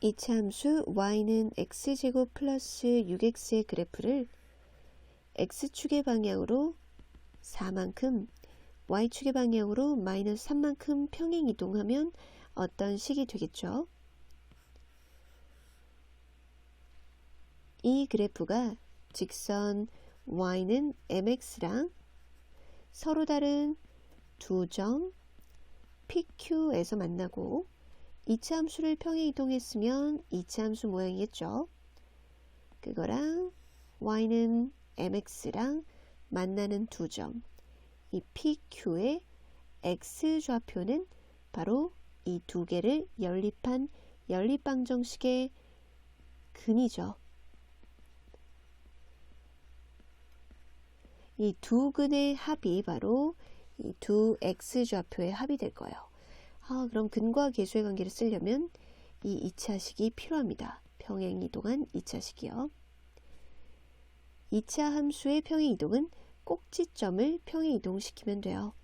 이차 함수 y는 x제곱 플러스 6x의 그래프를 x축의 방향으로 4만큼 y축의 방향으로 마이너스 3만큼 평행 이동하면 어떤 식이 되겠죠? 이 그래프가 직선 y는 mx랑 서로 다른 두 점 PQ에서 만나고 이차 함수를 평행 이동했으면 이차 함수 모양이겠죠. 그거랑 y는 mx랑 만나는 두 점, 이 PQ의 x 좌표는 바로 이 두 개를 연립한 연립방정식의 근이죠. 이 두 근의 합이 바로 이 두 x 좌표의 합이 될 거예요. 아, 그럼 근과 계수의 관계를 쓰려면 이 2차식이 필요합니다. 평행 이동한 2차식이요. 2차 함수의 평행 이동은 꼭지점을 평행 이동시키면 돼요.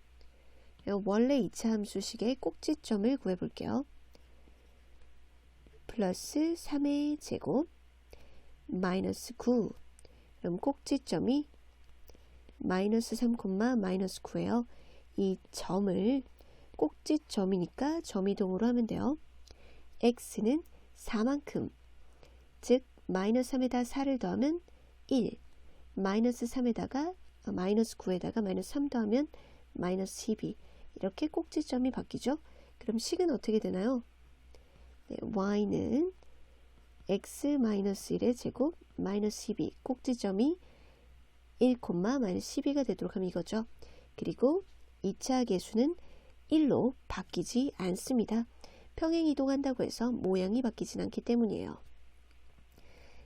원래 2차 함수식의 꼭지점을 구해볼게요. 플러스 3의 제곱 마이너스 9 그럼 꼭지점이 마이너스 3, 마이너스 9예요. 이 점을 꼭지점이니까 점이동으로 하면 돼요. x는 4만큼 즉 마이너스 3에다 4를 더하면 1 마이너스 3에다가 아, 마이너스 9에다가 마이너스 3 더하면 마이너스 12 이렇게 꼭지점이 바뀌죠. 그럼 식은 어떻게 되나요? 네, y는 x 마이너스 1의 제곱 마이너스 12 꼭지점이 1, 마이너스 12가 되도록 하면 이거죠. 그리고 2차 계수는 1로 바뀌지 않습니다. 평행 이동한다고 해서 모양이 바뀌진 않기 때문이에요.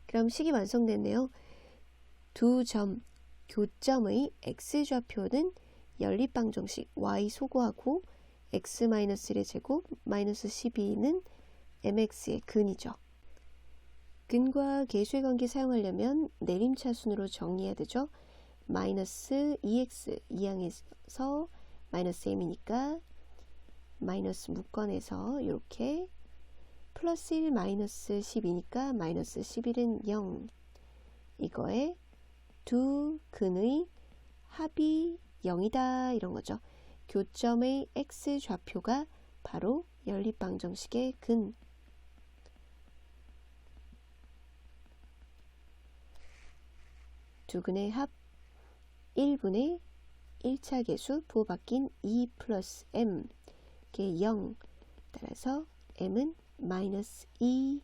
그럼 식이 완성됐네요. 두 점 교점의 x좌표는 연립방정식 y 소거하고 x-1의 제곱 마이너스 12는 mx의 근이죠. 근과 계수의 관계 사용하려면 내림차순으로 정리해야 되죠. 마이너스 2x 이항에서 마이너스 m이니까 마이너스 묶어내서 이렇게 플러스 1 마이너스 10이니까 마이너스 11은 0 이거에 두 근의 합이 0이다. 이런 거죠. 교점의 x 좌표가 바로 연립방정식의 근. 두 근의 합 1분의 1차 계수 부호바뀐 2 플러스 m 게0 따라서 m은 마이너스 2